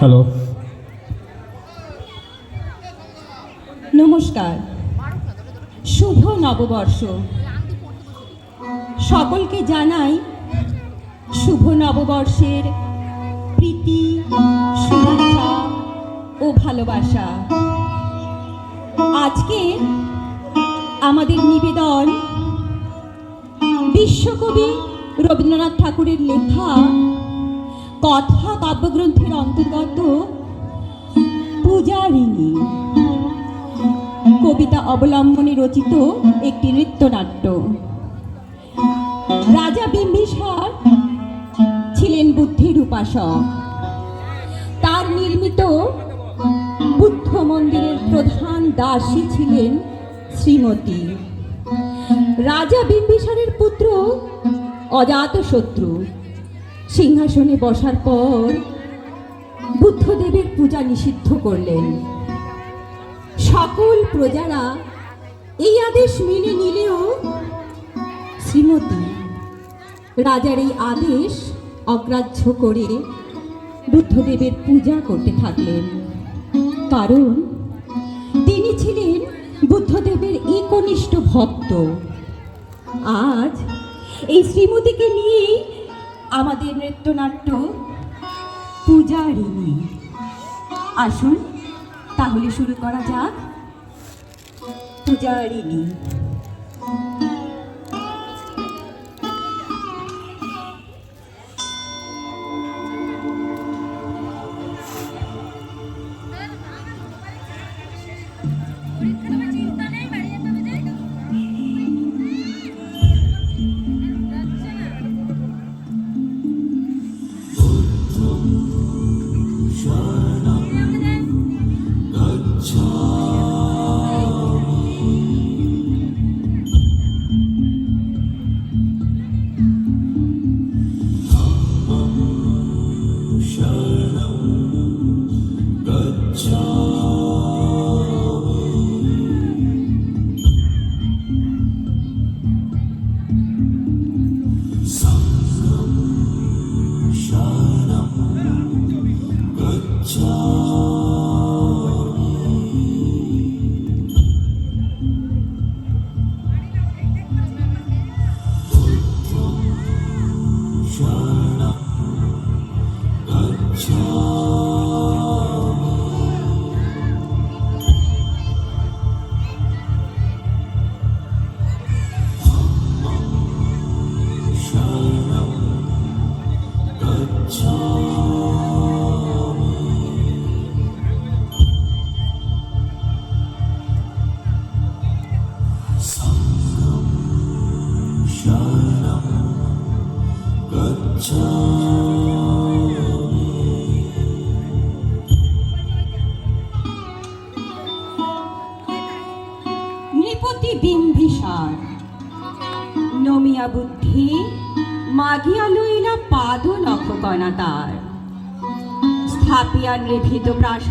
Hello নমস্কার। শুভ নববর্ষ। সকলকে জানাই শুভ নববর্ষের প্রীতি, শুভেচ্ছা ও ভালোবাসা। আজকে আমাদের নিবেদন বিশ্বকবি রবীন্দ্রনাথ ঠাকুরের লেখা কথা কাব্যগ্রন্থের অন্তর্গত পূজারিণী। কবিতা অবলম্বনে রচিত একটি নৃত্যনাট্য। রাজা বিম্বিসার ছিলেন বুদ্ধির উপাসক। তার নির্মিত বুদ্ধ মন্দিরের প্রধান দাসী ছিলেন শ্রীমতী। রাজা বিম্বিসারের পুত্র অজাত শত্রু। সিংহাসনে বসার পর বুদ্ধদেবের পূজা নিষিদ্ধ করলেন। সকল প্রজারা এই আদেশ মেনে নিলেও শ্রীমতী রাজার এই আদেশ অগ্রাহ্য করে বুদ্ধদেবের পূজা করতে থাকলেন। কারণ তিনি ছিলেন বুদ্ধদেবের একনিষ্ঠ ভক্ত। আজ এই শ্রীমতীকে নিয়েই আমাদের নৃত্যনাট্য পূজারিণী। আসুন তাহলে শুরু করা যাক। পূজারিণী।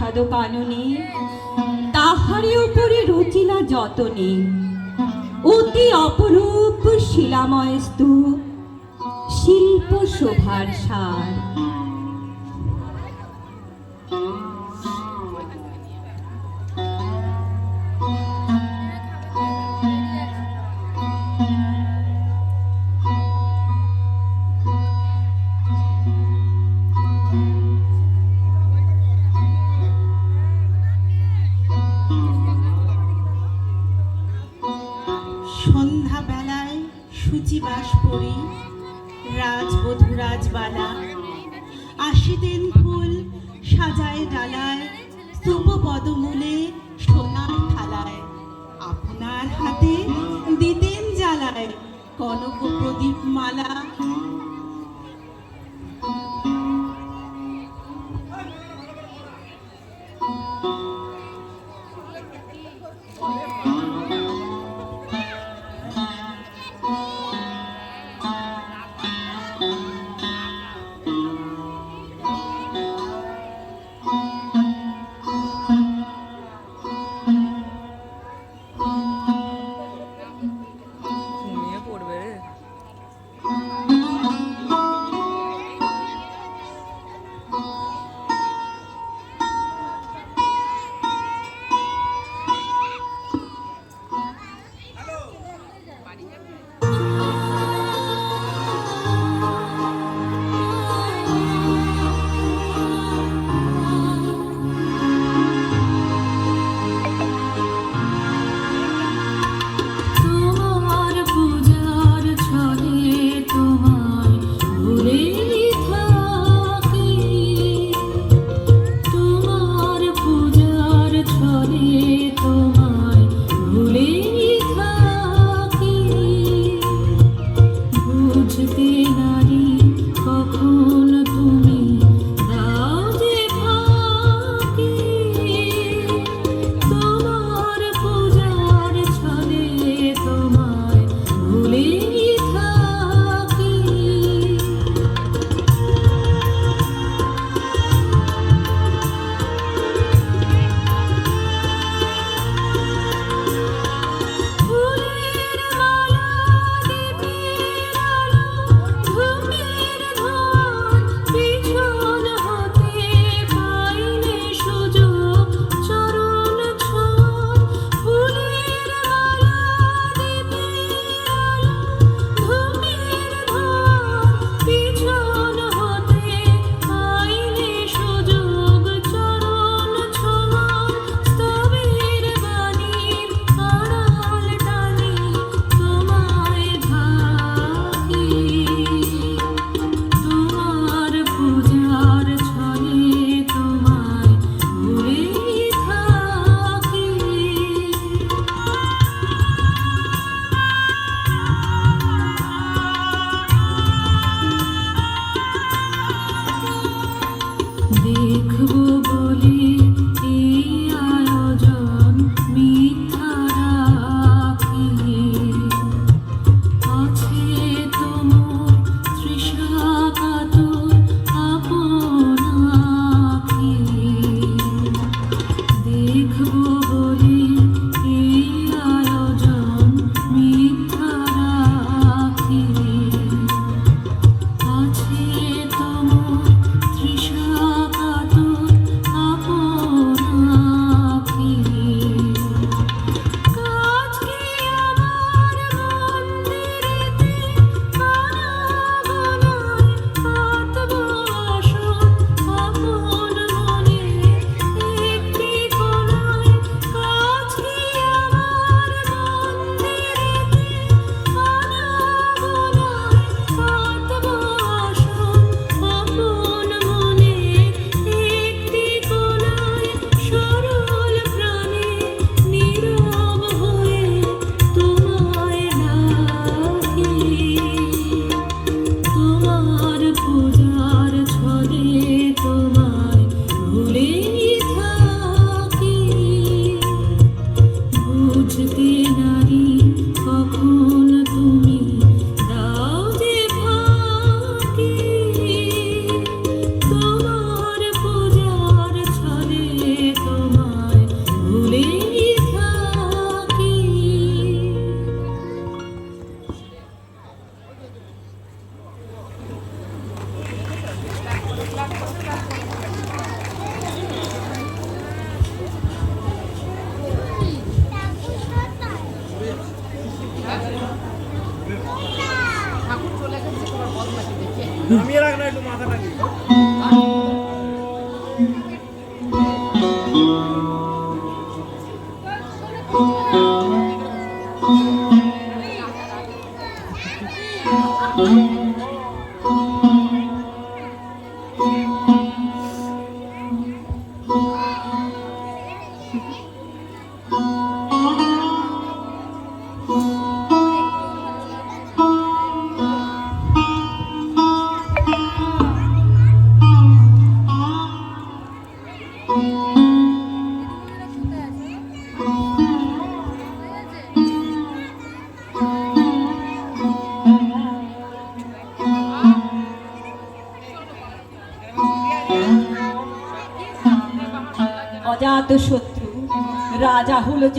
প্রাসাদ কাননে তাহারে উপরে রচিলা যতনে। অতি অপরূপ শিলাময় স্তূপ শিল্প শোভার সার। পদমূলে সোনার থালায় আপনার হাতে দিতেন জ্বালায়। কনক প্রদীপ মালা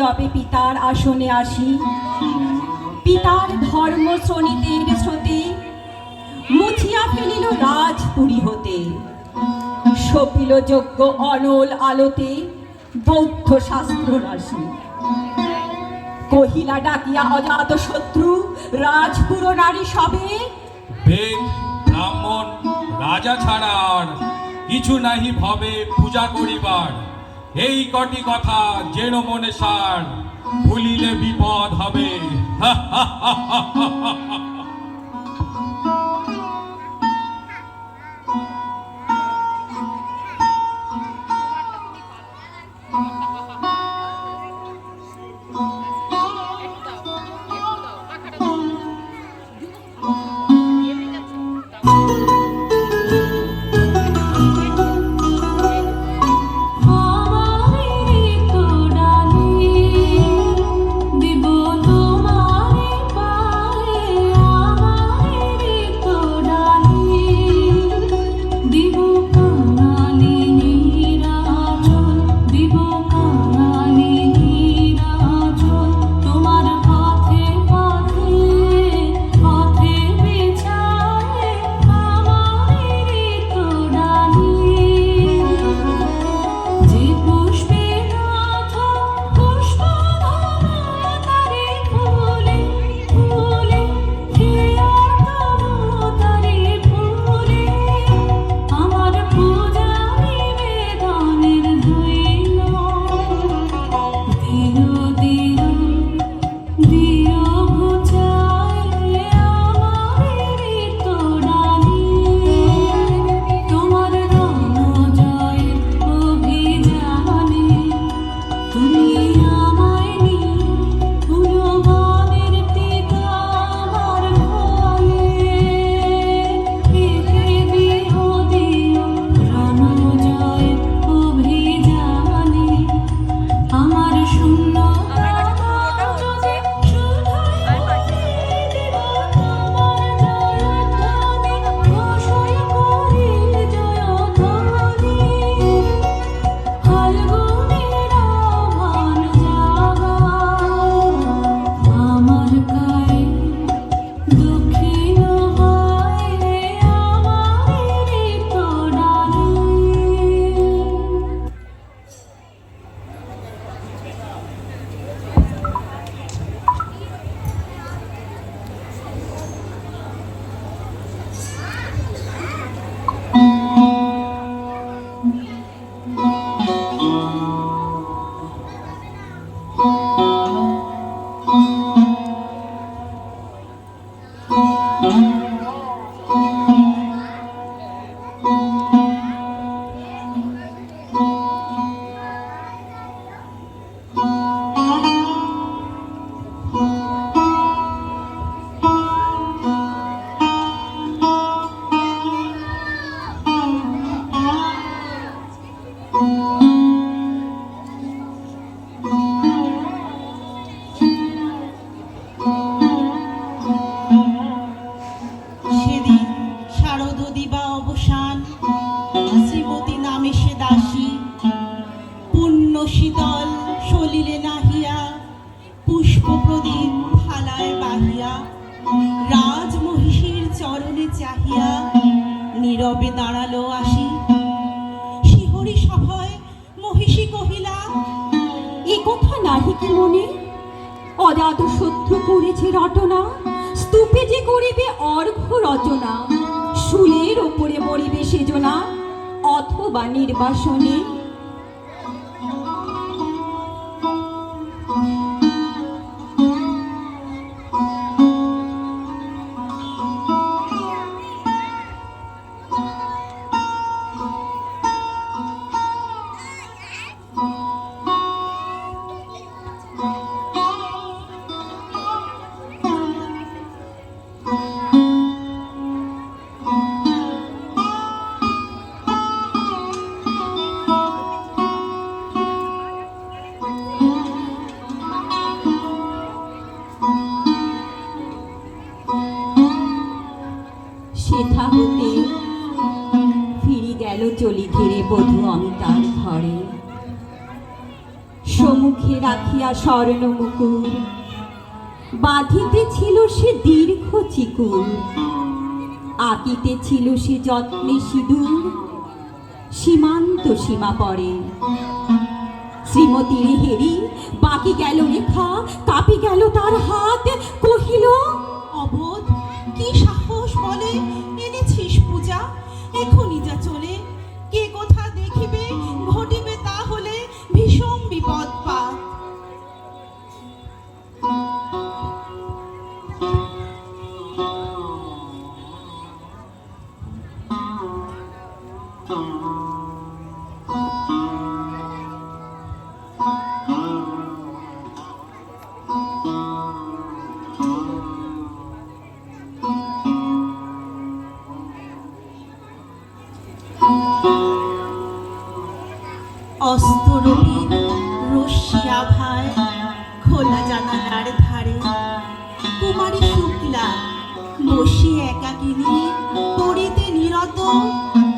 যবে পিতার আসনে আসি। পিতার ধর্ম শ্রণীদের স্রোতে মুছিয়া ফেলিল রাজপুরী হতে। সপিল যজ্ঞ অনল আলোতে বৌদ্ধ শাস্ত্র রাশি কহিলা ডাকিয়া অজাত শত্রু, রাজপুর নারী সবে? ব্রাহ্মণ, রাজা ছাড়া আর কিছু নাহি ভবে পূজা করিবার। এই কটি কথা যেন মনে সার ভুলিলে বিপদ হবে। আমারে Música চাহিয়া নীরবে দাঁড়াল আসি। শিহরি সভয় মহিষী কহিলা, এ কথা নাহি কি মনে? অজাত শত্রু করেছে রটনা, স্তূপে যে করিবে অর্ঘ রচনা শুলে পরিবেশে জোনা অথবা নির্বাসনে স্বর্ণ মুকুর বাঁধিতে ছিল সে দীর্ঘ চিকুর। আঁকিতে ছিল সে যত্নে সিঁদুর। সীমান্ত সীমা পড়ে। শ্রীমতীর হেরি, বাকি গেল রেখা, কাপি গেল তার হাত। কহিল, অবোধ, কি সাহস বলে এনেছিস পূজা? এখনই যা চলে। অস্তরবীর রশ্মি আভায় খোলা জানালার ধারে। কুমারী শুক্লা বসে একাকিনী, পড়িতে নিরত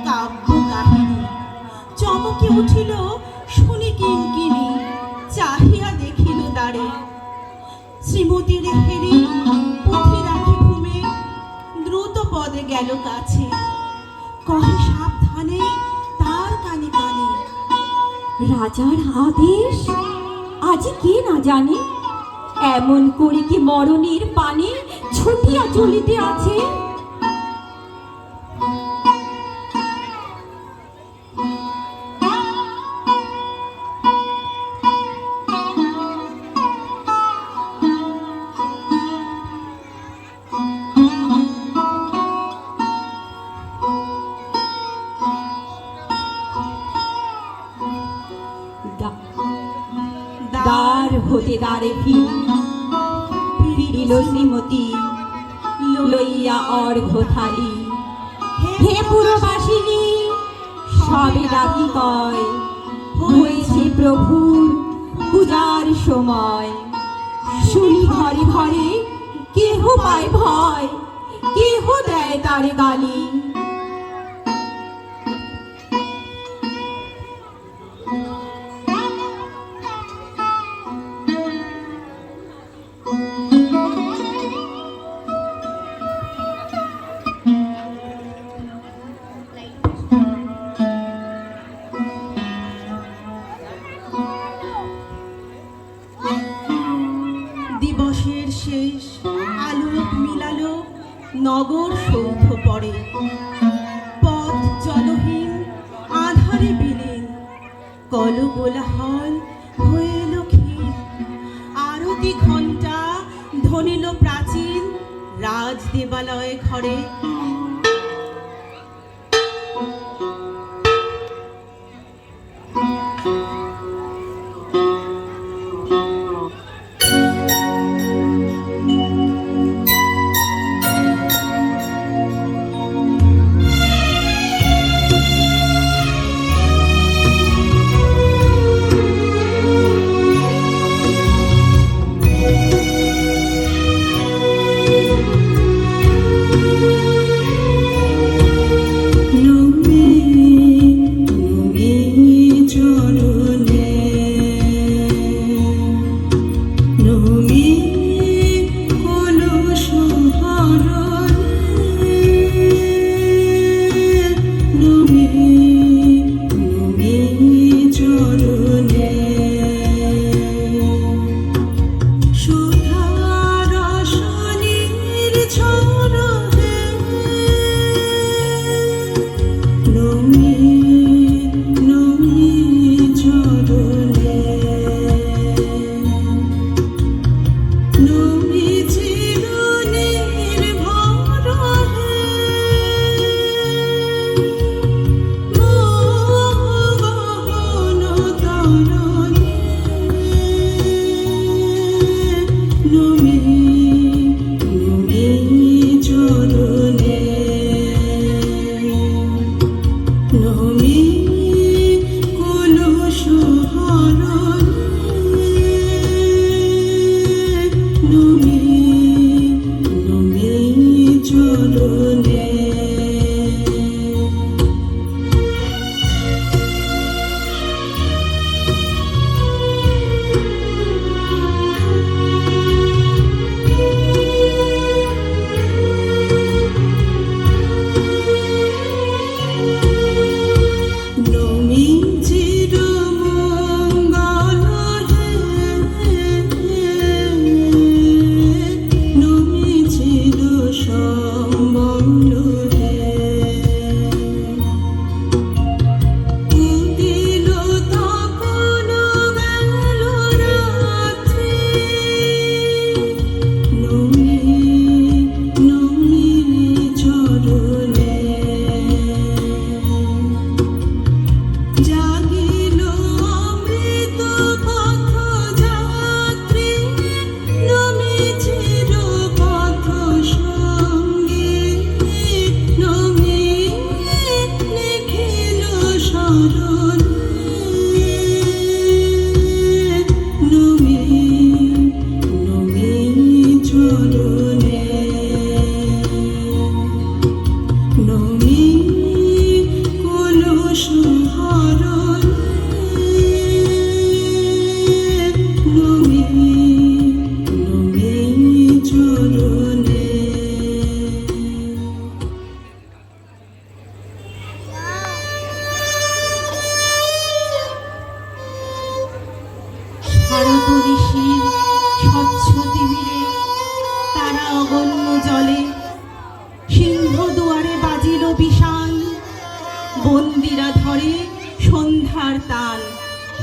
কাব্য কাহিনী চমকে উঠিল শুনি কিঙ্কিনি চাহিয়া দেখিল দ্বারে শ্রীমতীর হেরি পুঁথি রাখি ঘুমে, দ্রুত পদে গেল কাছে। কহে, সাবধানে রাজার আদেশ? আজ কে না জানে? এমন করে কি মরণের পানে ছুটিয়া চলিতে আছে? হতে ফিরিল শ্রীমতী লইয়া অর্ঘ্য থালি।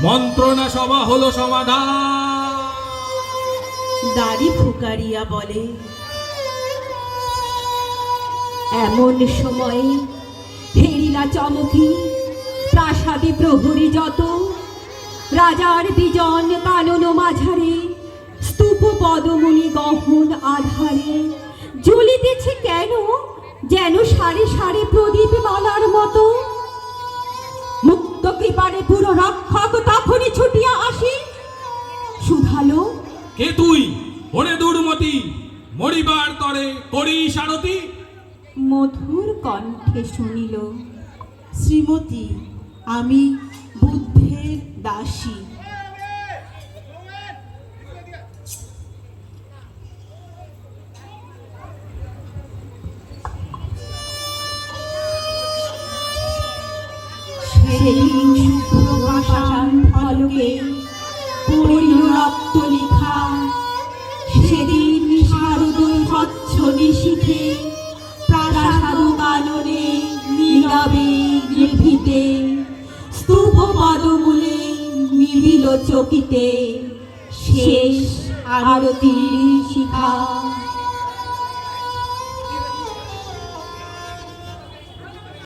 মন্ত্রণা সভা হলো সমাধান। দাড়ি ফুকারিয়া বলে, এমন সময়ে চমকি, প্রাসাদে প্রহরী যত, রাজার বিজন কানন মাঝারে, স্তূপ পদমণি গহন আধারে, জ্বলিতেছে কেন যেন সারে সারে প্রদীপ মালার মতো? মুক্ত পারে পুরো রক্ষক তখনই ছুটিয়া আসি। শুধালো কে তুই? ওরে দুর্মতি মরিবার তরে করি সারতি মধুর কণ্ঠে শুনিল শ্রীমতী আমি বুদ্ধের দাসী। 的祈祷。